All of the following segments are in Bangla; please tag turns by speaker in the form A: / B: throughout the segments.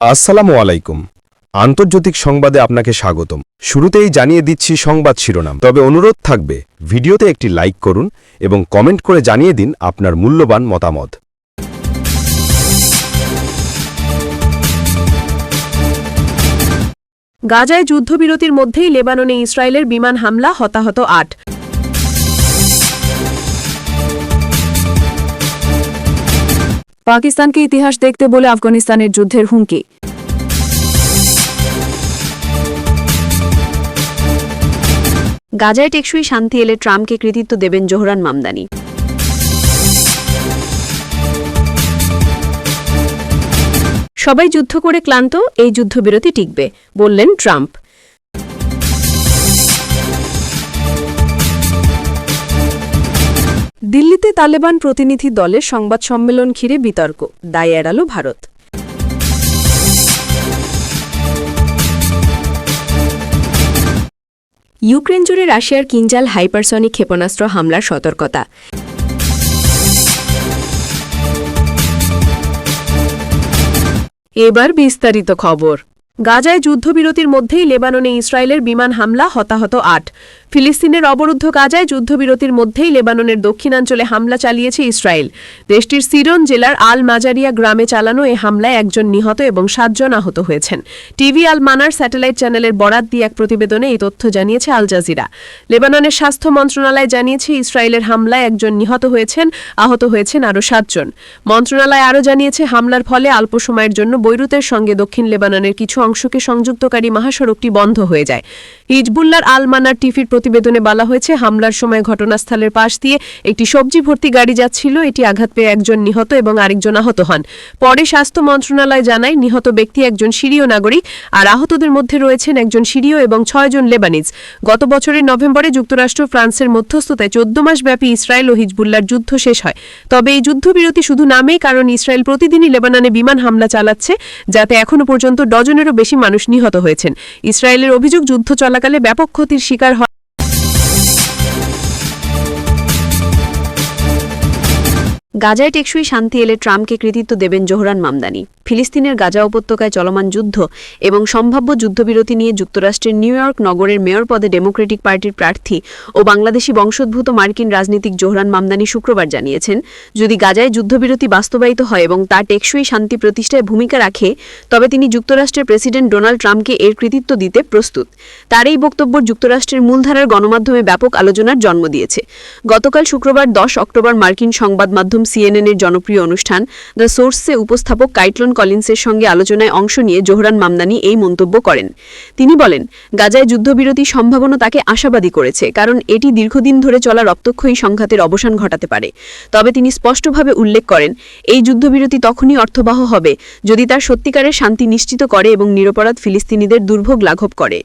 A: আসসালামু আলাইকুম। আন্তর্জাতিক সংবাদে আপনাকে স্বাগতম। শুরুতেই জানিয়ে দিচ্ছি সংবাদ শিরোনাম। তবে অনুরোধ থাকবে, ভিডিওতে একটি লাইক করুন এবং কমেন্ট করে জানিয়ে দিন আপনার মূল্যবান মতামত।
B: গাজায় যুদ্ধবিরতির মধ্যেই লেবাননে ইসরায়েলের বিমান হামলা, হতাহত আট।
C: পাকিস্তানকে ইতিহাস দেখতে বলে আফগানিস্তানের যুদ্ধের হুমকি।
D: গাজায় টেকসই শান্তি এলে ট্রাম্পকে কৃতিত্ব দেবেন জোহরান মামদানি।
B: সবাই যুদ্ধ করে ক্লান্ত, এই যুদ্ধবিরতি টিকবে, বললেন ট্রাম্প। দিল্লিতে তালেবান প্রতিনিধি দলের সংবাদ সম্মেলন ঘিরে বিতর্ক, দায় এড়াল ভারত। ইউক্রেন জুড়ে রাশিয়ার কিঞ্জাল হাইপারসনিক ক্ষেপণাস্ত্র হামলার সতর্কতা। এবার বিস্তারিত খবর। গাজায় যুদ্ধবিরতির মধ্যেই লেবাননে ইসরায়েলের বিমান হামলা, হতাহত আট। ফিলিস্তিনের অবরুদ্ধ গাজায় যুদ্ধবিরতির মধ্যেই লেবাননের দক্ষিণাঞ্চলে হামলা চালিয়েছে ইসরায়েল। দেশটির সিরন জেলার আল মাজারিয়া গ্রামে চালানো এ হামলায় একজন নিহত এবং সাতজন আহত হয়েছেন। টিভি আল মানার স্যাটেলাইট চ্যানেলের বরাত দিয়ে এক প্রতিবেদনে এই তথ্য জানিয়েছে আল জাজিরা লেবাননের স্বাস্থ্য মন্ত্রণালয় জানিয়েছে, ইসরায়েলের হামলায় একজন নিহত হয়েছেন, আহত হয়েছেন আরও সাতজন। মন্ত্রণালয় আরও জানিয়েছে, হামলার ফলে অল্প সময়ের জন্য বৈরুতের সঙ্গে দক্ষিণ লেবাননের কিছু অংশকে সংযুক্তকারী মহাসড়কটি বন্ধ হয়ে যায়। হিজবুল্লার আল মানার টিভির প্রতিবেদনে বলা হয়েছে, হামলার সময় ঘটনাস্থলের পাশ দিয়ে একটি সবজি ভর্তি গাড়ি যাচ্ছিল। এটি আঘাত পেয়ে একজন নিহত এবং আরেকজন আহত হন। পরে স্বাস্থ্য মন্ত্রণালয় জানায়, নিহত ব্যক্তি একজন সিরীয় নাগরিক আর আহতদের মধ্যে রয়েছেন একজন সিরীয় এবং ছয়জন লেবানিজ। গত বছরের নভেম্বরে যুক্তরাষ্ট্র ফ্রান্সের মধ্যস্থতায় চোদ্দ মাস ব্যাপী ইসরায়েল ও হিজবুল্লার যুদ্ধ শেষ হয়। তবে এই যুদ্ধবিরতি শুধু নামেই কারণ, ইসরায়েল প্রতিদিনই লেবাননে বিমান হামলা চালাচ্ছে, যাতে এখনও পর্যন্ত ডজনেরও বেশি মানুষ নিহত হয়েছেন। ইসরায়েলের অভিযোগ যুদ্ধ চলাকালে ব্যাপক ক্ষতির শিকার হয়
D: গাজায় টেকসই শান্তি এলে ট্রাম্পকে কৃতিত্ব দেবেন জোহরান মামদানি। ফিলিস্তিনের গাজা উপত্যকায় চলমান যুদ্ধ এবং সম্ভাব্য যুদ্ধবিরতি নিয়ে যুক্তরাষ্ট্রের নিউ ইয়র্ক নগরের মেয়র পদে ডেমোক্রেটিক পার্টির প্রার্থী ও বাংলাদেশি বংশোদ্ভূত মার্কিন রাজনীতিক জোহরান মামদানি শুক্রবার জানিয়েছেন, যদি গাজায় যুদ্ধবিরতি বাস্তবায়িত হয় এবং তা টেকসই শান্তি প্রতিষ্ঠায় ভূমিকা রাখে, তবে তিনি যুক্তরাষ্ট্রের প্রেসিডেন্ট ডোনাল্ড ট্রাম্পকে এর কৃতিত্ব দিতে প্রস্তুত। তার এই বক্তব্য যুক্তরাষ্ট্রের মূলধারার গণমাধ্যমে ব্যাপক আলোচনার জন্ম দিয়েছে। গতকাল শুক্রবার দশ অক্টোবর মার্কিন সংবাদ মাধ্যম সিএনএনের জনপ্রিয় অনুষ্ঠান দ্য সোর্সে উপস্থাপক কাইটলন কলিন্সের সঙ্গে আলোচনায় অংশ নিয়ে জোহরান মামদানি এই মন্তব্য করেন। তিনি বলেন, গাজায় যুদ্ধবিরতি সম্ভাবনা তাকে আশাবাদী করেছে, কারণ এটি দীর্ঘদিন ধরে চলা রক্তক্ষয়ী সংঘাতের অবসান ঘটাতে পারে। তবে তিনি স্পষ্টভাবে উল্লেখ করেন, এই যুদ্ধবিরতি তখনই অর্থবহ হবে যদি তার সত্যিকারের শান্তি নিশ্চিত করে এবং নিরপরাধ ফিলিস্তিনিদের দুর্ভোগ লাঘব করে।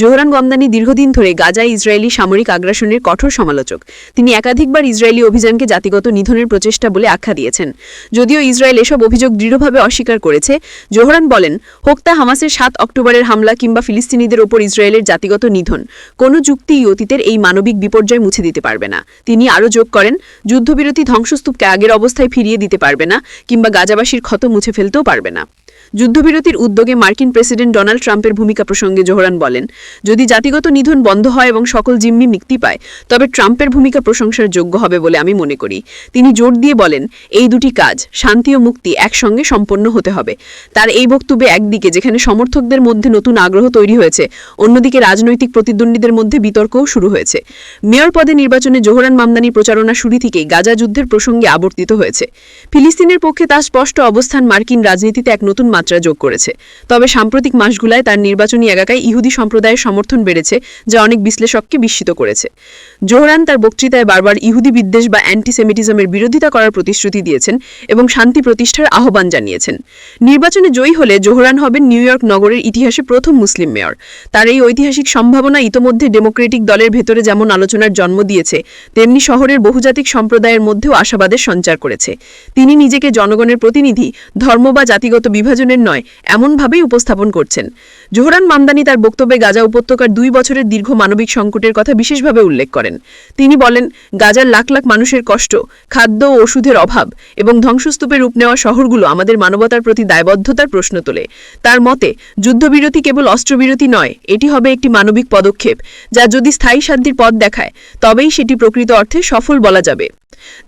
D: জোহরান গমদানি দীর্ঘদিন ধরে গাজায় ইসরায়েলি সামরিক আগ্রাসনের কঠোর সমালোচক। তিনি একাধিকবার ইসরায়েলি অভিযানকে জাতিগত নিধনের প্রচেষ্টা বলে আখ্যা দিয়েছেন। যদিও ইসরায়েল এসব অভিযোগ দৃঢ়ভাবে অস্বীকার করেছে, জোহরান বলেন হোক্তা হামাসের সাত অক্টোবরের হামলা কিংবা ফিলিস্তিনিদের ওপর ইসরায়েলের জাতিগত নিধন, কোনো যুক্তিই অতীতের এই মানবিক বিপর্যয় মুছে দিতে পারবে না। তিনি আরও যোগ করেন, যুদ্ধবিরতি ধ্বংসস্তূপকে আগের অবস্থায় ফিরিয়ে দিতে পারবে না কিংবা গাজাবাসীর ক্ষত মুছে ফেলতেও পারবে না। যুদ্ধবিরতির উদ্যোগে মার্কিন প্রেসিডেন্ট ডোনাল্ড ট্রাম্পের ভূমিকা প্রসঙ্গে জোহরান বলেন, যদি জাতিগত নিধন বন্ধ হয় এবং সকল জিম্মি মুক্তি পায়, তবে ট্রাম্পের ভূমিকা প্রশংসার যোগ্য হবে বলে আমি মনে করি। তিনি জোর দিয়ে বলেন, এই দুটি কাজ, শান্তি ও মুক্তি, একসঙ্গে সম্পন্ন হতে হবে। তার এই বক্তব্যে একদিকে, যেখানে সমর্থকদের মধ্যে নতুন আগ্রহ তৈরি হয়েছে, অন্যদিকে রাজনৈতিক প্রতিদ্বন্দ্বীদের মধ্যে বিতর্কও শুরু হয়েছে। মেয়র পদে নির্বাচনে জোহরান মামদানি প্রচারণা শুরু থেকেই গাজা যুদ্ধের প্রসঙ্গে আবর্তিত হয়েছে। ফিলিস্তিনের পক্ষে তার স্পষ্ট অবস্থান মার্কিন রাজনীতিতে এক নতুন মাত্রা যোগ করেছে। তবে সাম্প্রতিক মাসগুলায় তার নির্বাচনী এলাকায় ইহুদি সম্প্রদায়ের সমর্থন বেড়েছে, যা অনেক বিশ্লেষককে বিস্মিত করেছে। জোহরান তার বক্তৃতায় বারবার ইহুদি বিদ্বেষ বা অ্যান্টিসেমিটিজমের বিরোধিতা করার প্রতিশ্রুতি দিয়েছেন এবং শান্তি প্রতিষ্ঠার আহ্বান জানিয়েছেন। নির্বাচনে জয়ী হলে জোহরান হবেন নিউ ইয়র্ক নগরের ইতিহাসে প্রথম মুসলিম মেয়র। তার এই ঐতিহাসিক সম্ভাবনা ইতোমধ্যে ডেমোক্রেটিক দলের ভেতরে যেমন আলোচনার জন্ম দিয়েছে, তেমনি শহরের বহুজাতিক সম্প্রদায়ের মধ্যেও আশাবাদের সঞ্চার করেছে। তিনি নিজেকে জনগণের প্রতিনিধি, ধর্ম বা জাতিগত বিভাজন
E: নয় এমনভাবেই উপস্থাপন করছেন। জোহরান মামদানি তার বক্তব্যে গাজা উপত্যকার দুই বছরের দীর্ঘ মানবিক সংকটের কথা বিশেষভাবে উল্লেখ করেন। তিনি বলেন, গাজার লাখ লাখ মানুষের কষ্ট, খাদ্য ও ওষুধের অভাব এবং ধ্বংসস্তূপে রূপ নেওয়া শহরগুলো আমাদের মানবতার প্রতি দায়বদ্ধতার প্রশ্ন তোলে। তার মতে, যুদ্ধবিরতি কেবল অস্ত্রবিরতি নয়, এটি হবে একটি মানবিক পদক্ষেপ, যা যদি স্থায়ী শান্তির পথ দেখায়, তবেই সেটি প্রকৃত অর্থে সফল বলা যাবে।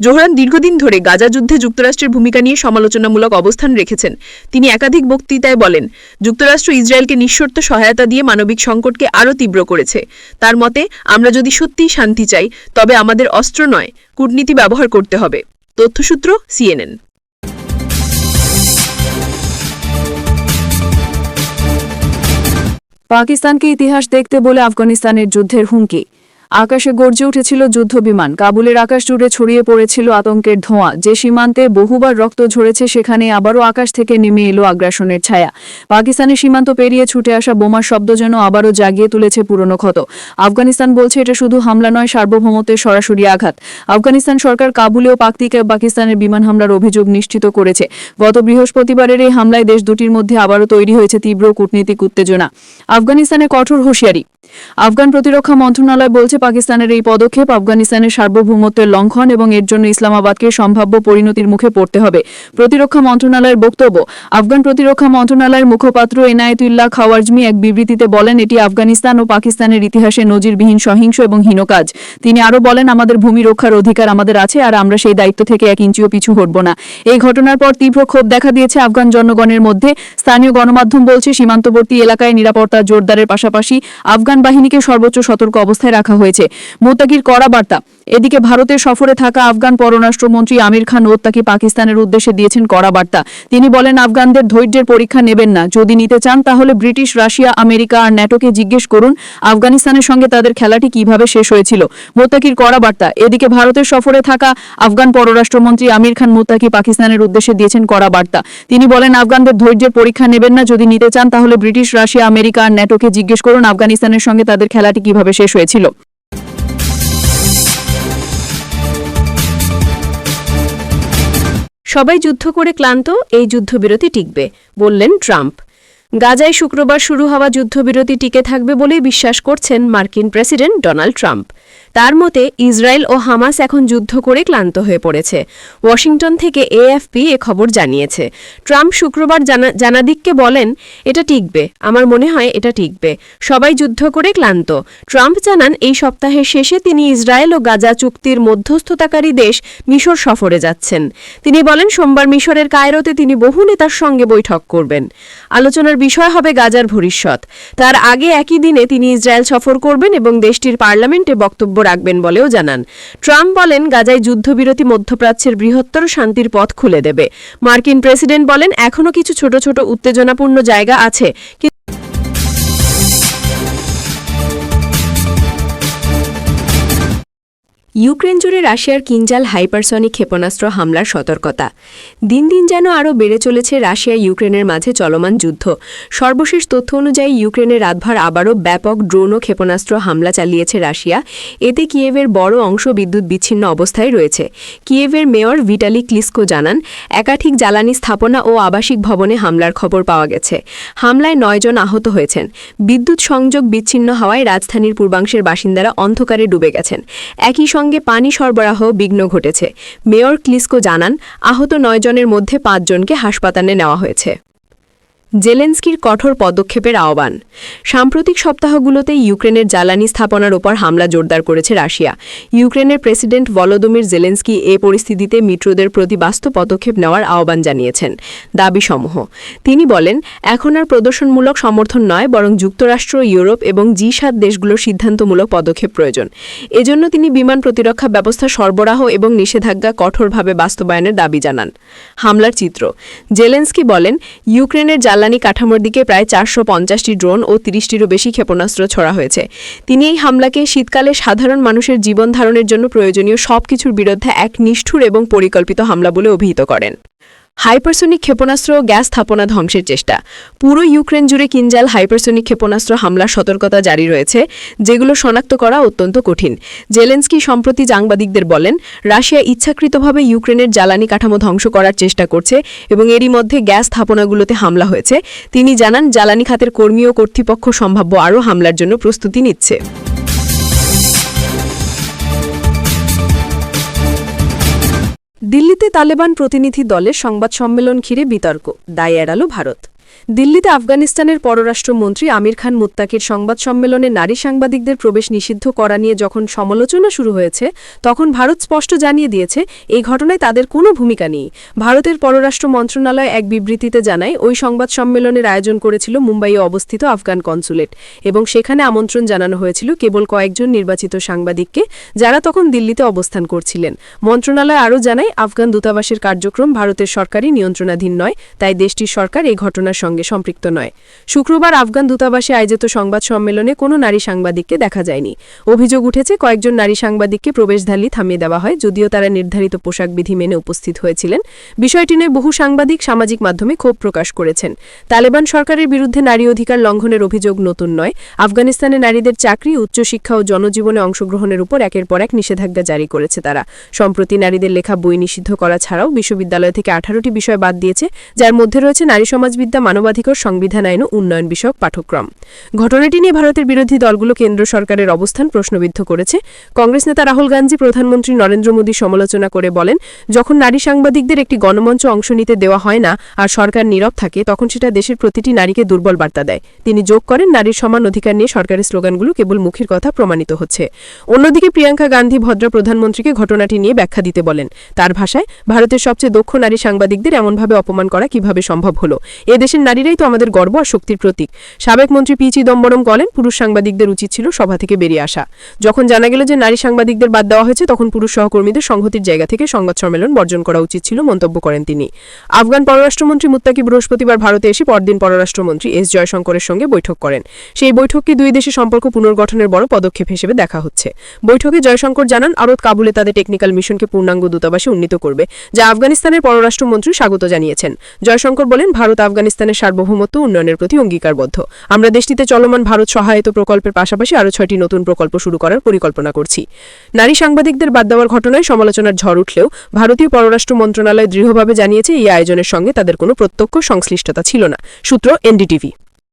E: জোহরান দীর্ঘদিন ধরে গাজা যুদ্ধে যুক্তরাষ্ট্রের ভূমিকা নিয়ে সমালোচনামূলক অবস্থান রেখেছেন। তিনি একাধিক বক্তৃতায় বলেন, যুক্তরাষ্ট্র ইসরায়েলকে নিঃশর্ত সহায়তা দিয়ে মানবিক সংকটকে আরও তীব্র করেছে। তার মতে, আমরা যদি সত্যিই শান্তি চাই, তবে আমাদের অস্ত্র নয়, কূটনীতি ব্যবহার করতে হবে। তথ্যসূত্র সিএনএন
C: পাকিস্তানকে ইতিহাস দেখতে বলে আফগানিস্তানের যুদ্ধের হুমকি। আকাশে গর্জে উঠেছিল যুদ্ধবিমান। কাবুলের আকাশ জুড়ে ছড়িয়ে পড়েছিল আতঙ্কের ধোঁয়া। যে সীমান্তে বহুবার রক্ত ঝরেছে, সেখানে আবারও আকাশ থেকে নেমে এলো আগ্রাসনের ছায়া। পাকিস্তানের সীমান্ত পেরিয়ে ছুটে আসা বোমার শব্দ যেন আবারও জাগিয়ে তুলেছে পুরনো ক্ষত। আফগানিস্তান বলছে, এটা শুধু হামলা নয়, সার্বভৌমত্বের সরাসরি আঘাত। আফগানিস্তান সরকার কাবুলেও পাকতিকে পাকিস্তানের বিমান হামলার অভিযোগ নিশ্চিত করেছে। গত বৃহস্পতিবারের এই হামলায় দেশ দুটির মধ্যে আবারও তৈরি হয়েছে তীব্র কূটনীতিক উত্তেজনা। আফগানিস্তানে কঠোর হুঁশিয়ারি। আফগান প্রতিরক্ষা মন্ত্রণালয় বলছে পাকিস্তানের এই পদক্ষেপ আফগানিস্তানের সার্বভৌমত্বের লঙ্ঘন এবং এর জন্য ইসলামাবাদকে সম্ভাব্য পরিণতির মুখে পড়তে হবে। প্রতিরক্ষা মন্ত্রণালয়ের বক্তব্য, আফগান প্রতিরক্ষা মন্ত্রণালয়ের মুখপাত্র এনায়েতুল্লাহ খাওয়াজমি এক বিবৃতিতে বলেন, এটি আফগানিস্তান ও পাকিস্তানের ইতিহাসে নজিরবিহীন সহিংস এবং হীন কাজ। তিনি আরও বলেন, আমাদের ভূমি রক্ষার অধিকার আমাদের আছে আর আমরা সেই দায়িত্ব থেকে এক ইঞ্চিও পিছু হটব না। এই ঘটনার পর তীব্র ক্ষোভ দেখা দিয়েছে আফগান জনগণের মধ্যে। স্থানীয় গণমাধ্যম বলছে, সীমান্তবর্তী এলাকায় নিরাপত্তা জোরদারের পাশাপাশি আফগান বাহিনীকে সর্বোচ্চ সতর্ক অবস্থায় রাখা হয়েছে। মোতাকির কড়া বার্তা এদিকে ভারতের সফরে থাকা আফগান পররাষ্ট্রমন্ত্রী আমির খান মোত্তাকি পাকিস্তানের উদ্দেশ্যে দিয়েছেন কড়া বার্তা। তিনি বলেন, আফগানদের ধৈর্যের পরীক্ষা নেবেন না। যদি নিতে চান, তাহলে ব্রিটিশ, রাশিয়া, আমেরিকা আর ন্যাটোকে জিজ্ঞেস করুন, আফগানিস্তানের সঙ্গে তাদের খেলাটি কীভাবে শেষ হয়েছিল। মোত্তাকির কড়া বার্তা। এদিকে ভারতের সফরে থাকা আফগান পররাষ্ট্রমন্ত্রী আমির খান মোত্তাকি পাকিস্তানের উদ্দেশ্যে দিয়েছেন কড়া বার্তা। তিনি বলেন, আফগানদের ধৈর্যের পরীক্ষা নেবেন না। যদি নিতে চান, তাহলে ব্রিটিশ, রাশিয়া, আমেরিকা আর ন্যাটোকে জিজ্ঞেস করুন, আফগানিস্তানের সঙ্গে তাদের খেলাটি কীভাবে শেষ হয়েছিল।
D: সবাই যুদ্ধ করে ক্লান্ত, এই যুদ্ধবিরতি টিকবে, বললেন ট্রাম্প। গাজায় শুক্রবার শুরু হওয়া যুদ্ধবিরতি টিকে থাকবে বলেই বিশ্বাস করছেন মার্কিন প্রেসিডেন্ট ডোনাল্ড ট্রাম্প। তার মতে, ইসরায়েল ও হামাস এখন যুদ্ধ করে ক্লান্ত হয়ে পড়েছে। ওয়াশিংটন থেকে এএফপি এ খবর জানিয়েছে। ট্রাম্প শুক্রবার জানা- জানাদিককে বলেন, এটা টিকবে। আমার মনে হয় এটা টিকবে। সবাই যুদ্ধ করে ক্লান্ত। ট্রাম্প জানান, এই সপ্তাহের শেষে তিনি ইসরায়েল ও গাজা চুক্তির মধ্যস্থতাকারী দেশ মিশর সফরে যাচ্ছেন। তিনি বলেন, সোমবার মিশরের কায়রোতে তিনি বহু নেতার সঙ্গে বৈঠক করবেন। আলোচনার বিষয় হবে গাজার ভবিষ্যৎ। তার আগে একই দিনে তিনি ইসরায়েল সফর করবেন এবং দেশটির পার্লামেন্টে বক্তব্য রাখবেন বলেও জানান। ট্রাম্প বলেন, গাজায় যুদ্ধবিরতি মধ্যপ্রাচ্যের বৃহত্তর শান্তির পথ খুলে দেবে। মার্কিন প্রেসিডেন্ট বলেন এখনও কিছু ছোট ছোট উত্তেজনাপূর্ণ জায়গা আছে ইউক্রেন জুড়ে রাশিয়ার কিঞ্জাল হাইপারসনিক ক্ষেপণাস্ত্র হামলার সতর্কতা। দিন দিন যেন আরও বেড়ে চলেছে রাশিয়া ইউক্রেনের মাঝে চলমান যুদ্ধ। সর্বশেষ তথ্য অনুযায়ী, ইউক্রেনের রাতভর আবারও ব্যাপক ড্রোন ও ক্ষেপণাস্ত্র হামলা চালিয়েছে রাশিয়া। এতে কিয়েভের বড় অংশ বিদ্যুৎ বিচ্ছিন্ন অবস্থায় রয়েছে। কিয়েভের মেয়র ভিটালি ক্লিস্কো জানান, একাধিক জ্বালানি স্থাপনা ও আবাসিক ভবনে হামলার খবর পাওয়া গেছে। হামলায় নয়জন আহত হয়েছেন। বিদ্যুৎ সংযোগ বিচ্ছিন্ন হওয়ায় রাজধানীর পূর্বাংশের বাসিন্দারা অন্ধকারে ডুবে গেছেন। একই সঙ্গে পানি সরবরাহ বিঘ্ন ঘটেছে। মেয়র ক্লিসকো জানান আহত নয়জনের মধ্যে পাঁচজনকে হাসপাতালে নেওয়া হয়েছে। জেলেন্সকির কঠোর পদক্ষেপের আহ্বান। সাম্প্রতিক সপ্তাহগুলোতে ইউক্রেনের জ্বালানি স্থাপনার ওপর হামলা জোরদার করেছে রাশিয়া। ইউক্রেনের প্রেসিডেন্ট ভলোদমির জেলেন্সকি এ পরিস্থিতিতে মিত্রদের প্রতি বাস্তব পদক্ষেপ নেওয়ার আহ্বান জানিয়েছেন দাবিসমূহ। তিনি বলেন, এখন আর প্রদর্শনমূলক সমর্থন নয়, বরং যুক্তরাষ্ট্র, ইউরোপ এবং জি সাত দেশগুলোর সিদ্ধান্তমূলক পদক্ষেপ প্রয়োজন। এজন্য তিনি বিমান প্রতিরক্ষা ব্যবস্থা সরবরাহ এবং নিষেধাজ্ঞা কঠোরভাবে বাস্তবায়নের দাবি জানান। হামলার চিত্র। জেলেন্সকি বলেন, ইউক্রেনের জ্বালানি কাঠামোর দিকে প্রায় চারশো পঞ্চাশটি ড্রোন ও তিরিশটিরও বেশি ক্ষেপণাস্ত্র ছড়া হয়েছে। তিনি এই হামলাকে শীতকালে সাধারণ মানুষের জীবন ধারণের জন্য প্রয়োজনীয় সব কিছুর বিরুদ্ধে এক নিষ্ঠুর এবং পরিকল্পিত হামলা বলে অভিহিত করেন। হাইপারসোনিক ক্ষেপণাস্ত্র গ্যাস স্থাপনা ধ্বংসের চেষ্টা। পুরো ইউক্রেন জুড়ে কিনজাল হাইপারসোনিক ক্ষেপণাস্ত্র হামলার সতর্কতা জারি রয়েছে, যেগুলো শনাক্ত করা অত্যন্ত কঠিন। জেলেন্সকি সম্প্রতি সাংবাদিকদের বলেন, রাশিয়া ইচ্ছাকৃতভাবে ইউক্রেনের জ্বালানি কাঠামো ধ্বংস করার চেষ্টা করছে এবং এরই মধ্যে গ্যাস স্থাপনাগুলোতে হামলা হয়েছে। তিনি জানান, জ্বালানি খাতের কর্মী ও কর্তৃপক্ষ সম্ভাব্য আরও হামলার জন্য প্রস্তুতি নিচ্ছে। দিল্লিতে তালেবান প্রতিনিধি দলের সংবাদ সম্মেলন ঘিরে বিতর্ক দায় এড়াল ভারত। দিল্লিতে আফগানিস্তানের পররাষ্ট্রমন্ত্রী আমির খান মুত্তাকির সংবাদ সম্মেলনে নারী সাংবাদিকদের প্রবেশ নিষিদ্ধ করা নিয়ে যখন সমালোচনা শুরু হয়েছে, তখন ভারত স্পষ্ট জানিয়ে দিয়েছে, এই ঘটনায় তাদের কোনো ভূমিকা নেই। ভারতের পররাষ্ট্র মন্ত্রণালয় এক বিবৃতিতে জানায়, ওই সংবাদ সম্মেলনের আয়োজন করেছিল মুম্বাইয়ে অবস্থিত আফগান কনসুলেট এবং সেখানে আমন্ত্রণ জানানো হয়েছিল কেবল কয়েকজন নির্বাচিত সাংবাদিককে, যারা তখন দিল্লিতে অবস্থান করছিলেন। মন্ত্রণালয় আরও জানায়, আফগান দূতাবাসের কার্যক্রম ভারতের সরকারি নিয়ন্ত্রণাধীন নয়, তাই দেশটির সরকার এই ঘটনার সঙ্গে সম্পৃক্ত নয়। শুক্রবার আফগান দূতাবাসে আয়োজিত সংবাদ সম্মেলনে কোনো নারী সাংবাদিককে দেখা যায়নি। অভিযোগ উঠেছে, কয়েকজন নারী সাংবাদিককে প্রবেশধালি থামিয়ে দেওয়া হয়, যদিও তারা নির্ধারিত পোশাক বিধি মেনে উপস্থিত হয়েছিলেন। বিষয়টি নিয়ে বহু সাংবাদিক সামাজিক মাধ্যমে ক্ষোভ প্রকাশ করেছেন। তালেবান সরকারের বিরুদ্ধে নারী অধিকার লঙ্ঘনের অভিযোগ নতুন নয়। আফগানিস্তানে নারীদের চাকরি, উচ্চশিক্ষা ও জনজীবনে অংশগ্রহণের উপর একের পর এক নিষেধাজ্ঞা জারি করেছে তারা। সম্প্রতি নারীদের লেখা বই নিষিদ্ধ করা ছাড়াও বিশ্ববিদ্যালয় থেকে আঠারোটি বিষয় বাদ দিয়েছে, যার মধ্যে রয়েছে নারী সমাজবিদ্যা মানবাধিকার সংবিধান আইন উন্নয়ন বিষয়ক পাঠ্যক্রম ঘটনাটি নিয়ে ভারতের বিরোধী দলগুলো কেন্দ্র সরকারের অবস্থান প্রশ্নবিদ্ধ করেছে। কংগ্রেস নেতা রাহুল গান্ধী, প্রধানমন্ত্রী নরেন্দ্র মোদী সমালোচনা করে বলেন, যখন নারী সাংবাদিকদের একটি গণমঞ্চ অংশ নিতে দেওয়া হয় না আর সরকার নীরব থাকে, তখন সেটা দেশের প্রতিটি নারীকে দুর্বল বার্তা দেয়। তিনি যোগ করেন, নারীর সমান অধিকার নিয়ে সরকারের স্লোগানগুলো কেবল মুখের কথা প্রমাণিত হচ্ছে। অন্যদিকে প্রিয়াঙ্কা গান্ধী ভদ্রা প্রধানমন্ত্রীকে ঘটনাটি নিয়ে ব্যাখ্যা দিতে বলেন। তার ভাষায়, ভারতের সবচেয়ে দক্ষ নারী সাংবাদিকদের এমনভাবে অপমান করা কীভাবে সম্ভব হলো? এ দেশের নারীরাই তো আমাদের গর্ব আর শক্তির প্রতীক। সাবেক মন্ত্রী পি চিদম্বরম বলেন, পুরুষ সাংবাদিকদের উচিত ছিল সভা থেকে বেরিয়ে আসা। যখন জানা গেল যে নারী সাংবাদিকদের বাদ দেওয়া হয়েছে, তখন পুরুষ সহকর্মীদের সংহতির জায়গা থেকে সংবাদ সম্মেলন বর্জন করা উচিত ছিল মন্তব্য করেন তিনি। আফগান পররাষ্ট্রমন্ত্রী মুত্তাকি বৃহস্পতিবার ভারতে এসে পরদিন পররাষ্ট্রমন্ত্রী এস জয়শঙ্করের সঙ্গে বৈঠক করেন। সেই বৈঠককে দুই দেশের সম্পর্ক পুনর্গঠনের বড় পদক্ষেপ হিসেবে দেখা হচ্ছে। বৈঠকে জয়শঙ্কর জানান আরত কাবুলে তাদের টেকনিক্যাল মিশনকে পূর্ণাঙ্গ দূতাবাসে উন্নীত করবে, যা আফগানিস্তানের পররাষ্ট্রমন্ত্রী স্বাগত জানিয়েছেন। জয়শঙ্কর বলেন, ভারত আফগানিস্তানের সার্বভৌমত্ব উন্নয়নের প্রতি অঙ্গীকারবদ্ধ। আমরা দেশটিতে চলমান ভারত সহায়ত প্রকল্পের পাশাপাশি আরও ছয়টি নতুন প্রকল্প শুরু করার পরিকল্পনা করছি। নারী সাংবাদিকদের বাদ দেওয়ার ঘটনায় সমালোচনার ঝড় উঠলেও ভারতীয় পররাষ্ট্র মন্ত্রণালয় দৃঢ়ভাবে জানিয়েছে, এই আয়োজনের সঙ্গে তাদের কোনো প্রত্যক্ষ সংশ্লিষ্টতা ছিল না। সূত্র এনডিটিভি।